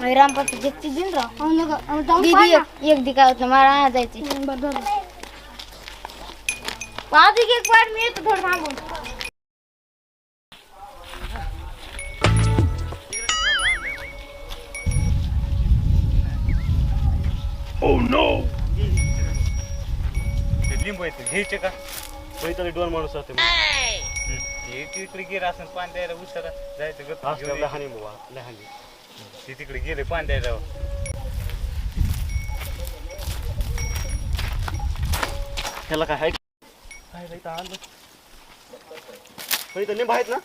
जगची दिन राव हो गं. जाऊन दीदी ना. एक एक दी काय होतं मला आणा जायची हं, बरं की एक वाट मी येतो थोडं थांबून ते लिंबू आहेत ते घ्यायचे का बैताला दोन माणूस असते ते तिकडे गेलं असं पाणी द्यायला उशिरा जायचं यायचं. लहानी लहानी ते तिकडे गेले पाणी द्यायला ह्याला काय आहे काय रे इथं आणलं इथं लिंब आहेत ना?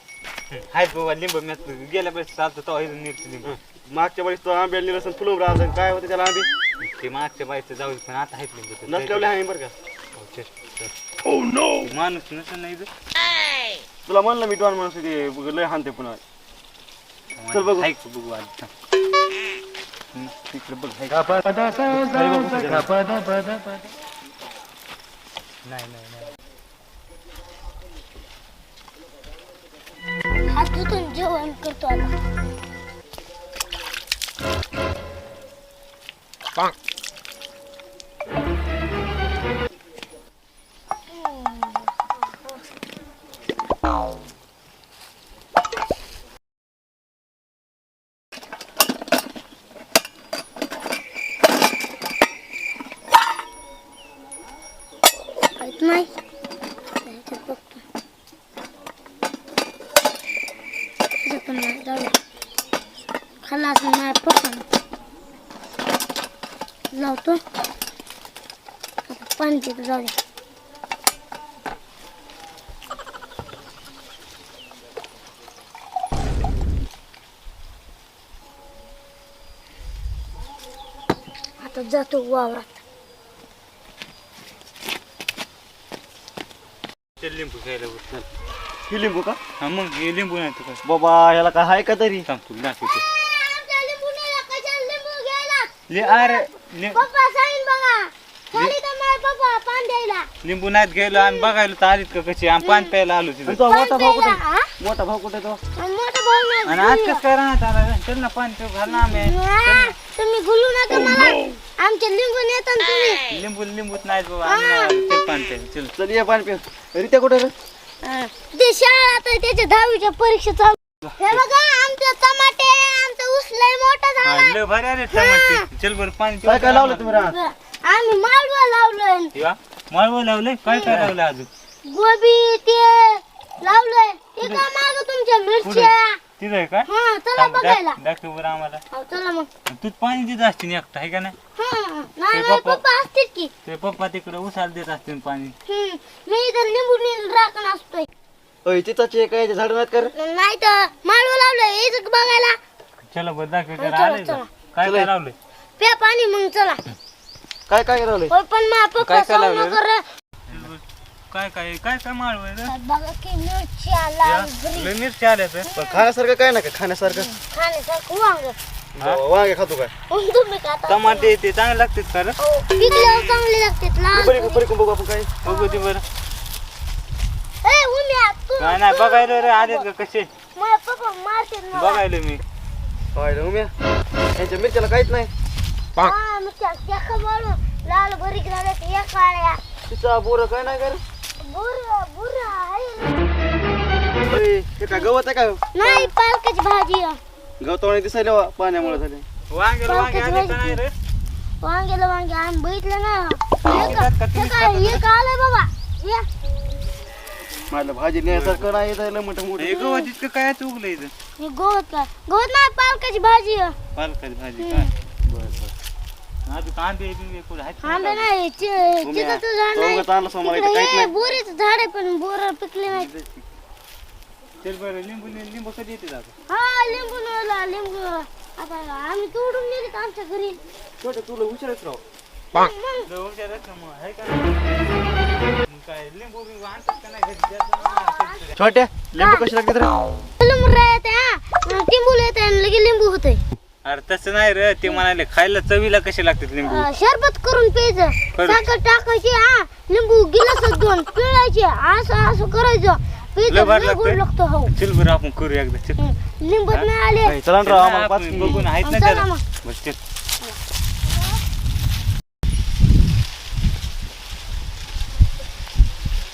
आहेत बाबा लिंबू मी आता गेल्या वेळेस चालतं तो नीट लिंबू. मागच्या वेळेस तो आंबे निरसन फुलून राहतं काय होतं त्याला आंबे? ते मागच्या बाईचं जाऊ दे, पण आता आहेत लिंबू ते. नसल्यावर लहानी बरं का? हो, चल, चल. माणूस नसेल नाही इथं. तुला म्हणलं मी दोन माणूस ते लय हानते पुन्हा. चल बघू. हाय का बघू आधी थांब. हं, तिकडे बघ हाय का? नाही नाही नाही हात धुतून जेवण करतो आता ह्याच्यात पण नाही जाऊ दे. खाल्ला असं नाही पप्पा लावतो आता पाणी तिथं जाऊ ही लिंबू का? हा मग हे लिंबू नाही तर बाबा ह्याला काय आहे का तरी? सांग तू दाखवतो आमच्या लिंबू नेला कशाला लिंबू घ्यायला? ले अरे लि- पप्पा सांग बघा. खाली तर नाही पप्पा पाणी द्यायला लिंबू नाहीत गेलो आणि बघायला तर आलीत का कशी? आम्ही पाणी प्यायला आलो तिथं. आणि तो मोठा भाऊ कुठे? हा? मोठा भाऊ कुठे तो? आणि मोठा भाऊ नाही आणि आज कसं काय राहत आला चल ना पाणी पिऊ घाल ना आम्ही. हा, तुम्ही गुलू नका मला. आमच्या लिंबू नेता तुम्ही. लिंबू लिंबूत नाहीत बाबा आम्ही नाही आलो. चल पाणी प्यायला चल. चल ये पाणी पिऊ. रित्या कुठे रे? ते शाळा आता त्याच्या दहावीच्या परीक्षा चालू हे बघा आमचे टमाटे आमचा ऊस लय मोठा झाला. लय भारी आले टमाटे. चल बरं पाणी काय काय लावलं तुम्ही राहत आम्ही मालवा लावलोय. किंवा माळवं लावलंय? काय काय लावलं अजून? गोबी ते लावलंय. ते का माग तुमच्या मिरच्या? तिथं आहे काय हा चला थांब, बघायला. दाख- दाखव बरं आम्हाला. हो, चला मग. तू पाणी देत असतील एकटा आहे का नाही? हा नाही ते नाही पप्पा- पप्पा असतील की. ते पप्पा तिकडे उसाला देत असतील पाणी. हम्म, मी इथं राखण असतोय. काय झाड कर नाही तर माळव लावलंय का बघायला. चला बरं दाखव हा, जरा का चला. काय चला. काय लावलंय प्या पाणी मग चला. काय काय लावलंय पण मा पप्पा काय काय सांगू लावलंय नका रे. काय काय काय काय माळवं आहे रे? बघा की मिरच्या लाल लय मिरची आल्या तर पण खाण्यासारखं काय ना का? खाण्यासारखं? खाण्यासारखं वांग. हा? वांगे खातो काय? तुम्ही खाता टमाटे ते चांगले लागतात का रे? हो, पिकल्यावर चांगले लागतात? लाल परी परी बघू आपण काय? बघू दे बरं. ए तू. काय नाही बघायला रे आलेत का कसे? माझ्या पप्पा मारतात मला बघायला मी. रे उम्या. यांच्या मिरच्याला काहीच नाही. हा मिरच्या. त्या खबर लाल भरीक झाल्यात या काळ्या तिचा बोर काय नाही कर हे काय गवत आहे काय नाही पालकाची भाजी आहे. गवतावणी दिसायला वा, पाण्यामुळे झाले. वांगे वांगे आले का नाही रे? वांग्याला वांगे आम्ही बघितलं ना. हे हे हे आलंय बाबा. या. भाजी नेण्यासारखं नाही येत मोठं हे मोठं गवत इतकं काय इथं? हे गवत काय? गवत नाही पालकाची भाजी आहे. पालकाची भाजी काय बर बर. अजून कांदे बिंदे कुठे आहेत आंबे का? नाही चि- झाड नाही. गवत आणलं समोर इथं तिकडे काहीच हे नाही. बोरीचं झाड आहे पण बोर पिकले नाही चल बरं लिंबू लिंबू कधी येते दादा? हा लिंबू नवला लिंबू आता आम्ही तोडून नेले आमच्या घरी. छोटे तुला हुशारच राव मग. जवळच्या रस्त्या मग आहे का नाही? मग काय लिंबू बिंबू आणतात का नाही घरी? त्याचं नाही. छोट्या लिंबू कशी लागतात रे लिंबू येते हा. टिंबूल येते आणि लगे लिंबू होते अरे तसं नाही रे ते म्हणाले खायला चवीला कसे लागतात लिंबू? शरबत करून प्यायचं. करू. साखर टाकायची हा लिंबू गिलासात दोन पिळायचे असं असं करायचं. लय प्यायचं भारी लय गोड लागतंय? लागतं हो. चल बरं आपण करू एकदा. चल. लिंबत नाही आले चला ना राव आम्हाला पाच आपण बघून आहेत ना चला जरा मग. बस ते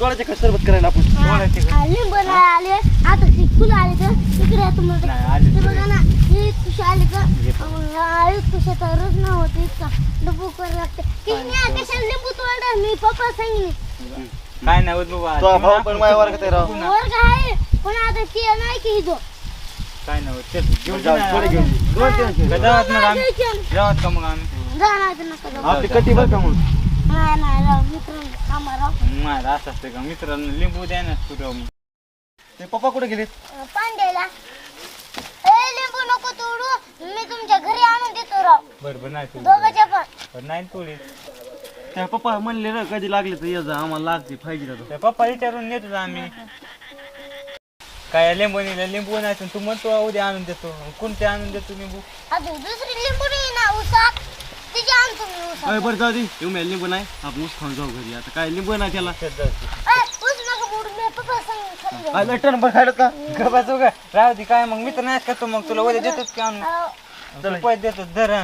तोडायचे का सरबत करायला आपण? कोणाचे लिंबू नाही आले. आता ती फुलं आले तर मला नाही, आले ते तर बघा ना ही तुझी आली का? ये. तुझ्या रस न होते इतका. लिंबू करायला लागते. किती कशाला लिंबू तोडा मी पप्पा सांगितले. काय नाही होत बाबा. तो ते भाऊ आपण पण माझ्या वर्गात आहे राव. बघू ना. वर्ग आहे पण आता ते नाही की हिजो काय नाही होत. चल, घेऊन जाऊ, जा. थोडे ना. घेऊन ये. दोन तीन घेऊन ये. का जावत ना आम्ही जावत का मग आम्ही जाणार नका जाऊ. आपली कटी बरं का नाही नाही राव मित्र थांबा राव माझं असं असतं का? मित्रांना लिंबू द्या ना तू राव. ते पप्पा कुठे गेले पांड्याला. ए लिंबू नको तोडू. मी तुमच्या घरी आणून देतो राव. बरं बरं नाही तू दोघांच्या पण. बरं नाही तोडी त्या पप्पा म्हणले ना कधी लागले तर ये जा आम्हाला लागते पाहिजे आता. त्या पप्पा विचारून नेतो आम्ही. काय लिंबूनीला लिंबू नाही तर तू म्हणतो उद्या आणून देतो. कोणते आणून देतो लिंबू? अजून दुसरी लिंबू नाही ना उसात. मी बरं जाऊ दे. येऊ मी लिंबू नाही. आपण ऊस खाऊन जाऊ घरी आता. काय लिंबू नाही त्याला. ए, ऊस नका मी पप्पा खाली जाऊ. पण का? राहू दे काय मग? मित्र नाही का तू मग. तुला उद्या देतोच की आणून? अहो, तुला पैसे देतो धर हा.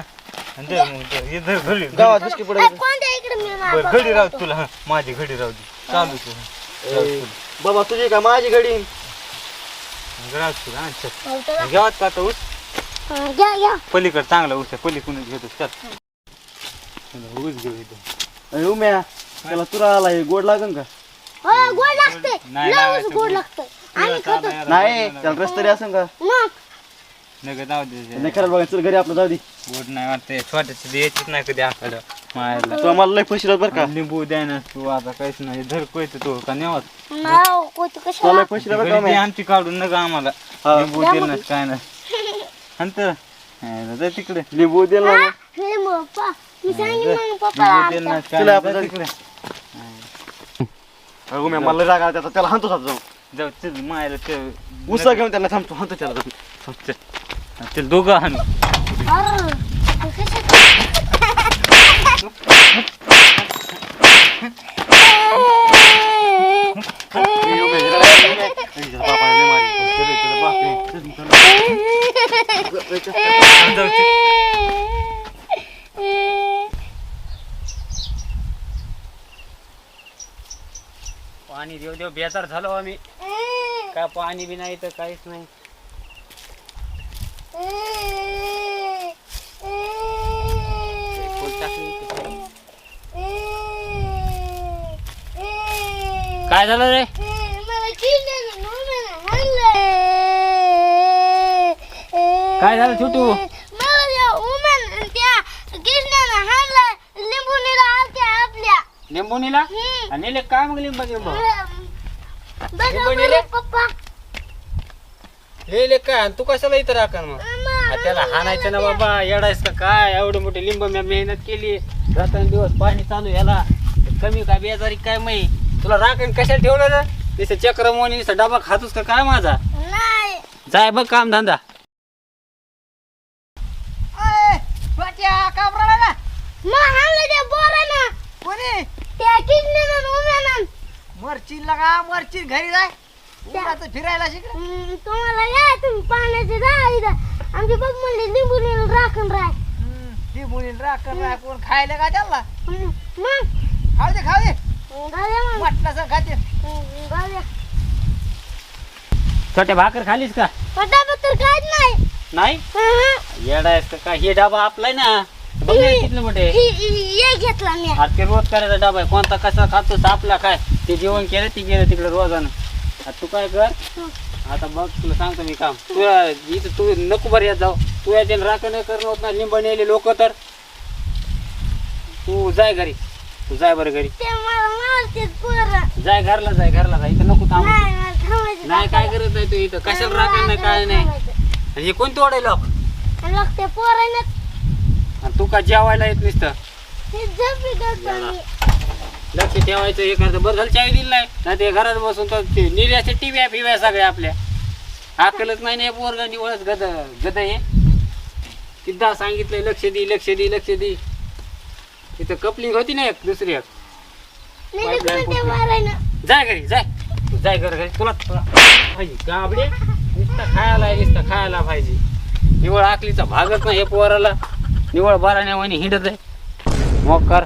आणि धर मग धर. हे धर घडी गावात बिस्किट ए, पडे कोणत्या इकडे मी नाही बरं घडी राहू दे तुला हा. माझी घडी राहू दे. चालू तू राहू दे तुला. बाबा तुझी का माझी घडी? राहू दे तुला हा, चल. हो. घेवात का आता ऊस हा, घ्या घ्या. पलीकडे चांगला ऊस आहे पलीकडूनच घेतो चल. घेऊ इथं. उम्या त्याला तुरा आला हे गोड लागन का? हो गोड लागते नाही गोड. गोड. लागतं खातो. त्याला रस तरी असं का? मग. नका जाऊ दे. नाही खरं बघा चल घरी आपलं जाऊ दे. गोड नाही वाटते छोट्याचे नाही कधी आपल्याला मायाला. तू आम्हाला लय बरं का? लिंबू द्या ना तू आता काहीच नाही. धर तो का नेवात? नाव कोणतं तुला कशाला लय फशिरत बरं का घरी दे उम्या? आमची काढून नका आम्हाला. हा. लिंबू दिल. ना काय नाही. तिकडे. लिंबू दे ना. हा? हे मग पप्पा मी सांगितलं मग पप्पाला चला आपण जाऊ. तिकडे मला राग आला त्याचा त्याला हाणतोच आता जाऊ जाऊ चल मायला उसा घेऊन त्याला थांबतो हाणतो त्याला जाऊ. चल चल दोघं आणू अरे, ते कशाचं? ए, उम्या, जरा राग आला, उम्या. ए, जरा बापाने लय मारली. चल, चल, बापरे. चल, चल. जाऊ चल. पाणी देऊ देऊ बेजार झालो आम्ही. काय पाणी बी नाही तर काहीच नाही. काय झालं रे? काय झालं छोटू मला त्या उमेन त्या कृष्णानं हाणलं लिंबू निला आलत्या आपल्या लिंबू नेला हम्म. आणि नेले काय मग लिंबू लिंबू बघा लिंबू बरं नेले? पप्पा. लिहिले काय आणि तू कशाला इथं राखण मग? आ, त्याला हाणायचं ना बाबा येडायस का काय? एवढे मोठे लिंब मी मेहनत केली. दिवस पाणी चालू याला. कमी काय बेजारी काय मै तुला राखण कशाला ठेवलं ना चक्र मोनी नुसतं डबा खातोस का काय माझा? नाही. जाय बघ काम धंदा. मग हाणलं त्या मरची लगा मरची घरी जाय. उन्हाचं फिरायला हम्म, तुम्हाला या तुम्ही पाण्याचे जा इथं. आमची बाप म्हणले लिंबू निल राखण राय. ती मुली राखण राख कोण खायला का त्याला हम्म, मग? खाऊ दे खाऊ दे. मग. वाटलं असं खाते. हम्म, छोट्या भाकर खालीस का? पटापट तर काहीच नाही. नाही? हं, येडायस का? काय हे डबा आपलाय ना. बघ ना किती मोठे. हं. घेतला मी. आज ते रोज करायचा डबा आहे. कोणता कसा खातोस आपला काय? ते जेवण केलं ते गेलं तिकडे रोजानं. आता तू काय कर? आता बघ तुला सांगतो मी काम. तुला इथं तू नको बरं येत जाऊ. तू याच्या राखण करणं होत ना लिंब नेले लोक तर. तू जाय घरी. तू जाय बरं घरी. ते मला मारतेत पोरं. जाय घरला जाय घरला जाय. इथं नको थांब. नाही मला थांबायचं नाही काय करत नाही तू इथं? कशाला राखण नाही काय नाही? आणि हे कोणते ओढे लोक? आणि मग ते पोरानं आणि तू का जेवायला येत नुसतं? ते झोपी करतो मी. लक्ष ठेवायचं हे करायचं. बरं झालं चाय दिलं नाही. नाही ते घरात बसून तर ते निर्याचे टिव्या फिव्या सगळ्या आपल्या. अक्कलच नाही नाही पोरगा निवळच गद गद हे. किद्दा सांगितलंय लक्ष दे लक्ष दे लक्ष दे. इथं कपलिंग होती ना एक दुसरी एक. फुटली. जाय घरी जाय. तू जाय घर घरी. तुला तुला पाहिजे गाबडे. नुसतं खायला नुसतं खायला पाहिजे. निवळ आकलीचा भागच नाही हे पोराला. निवळ बाराण्यावानी हिंडत आहे. मोकार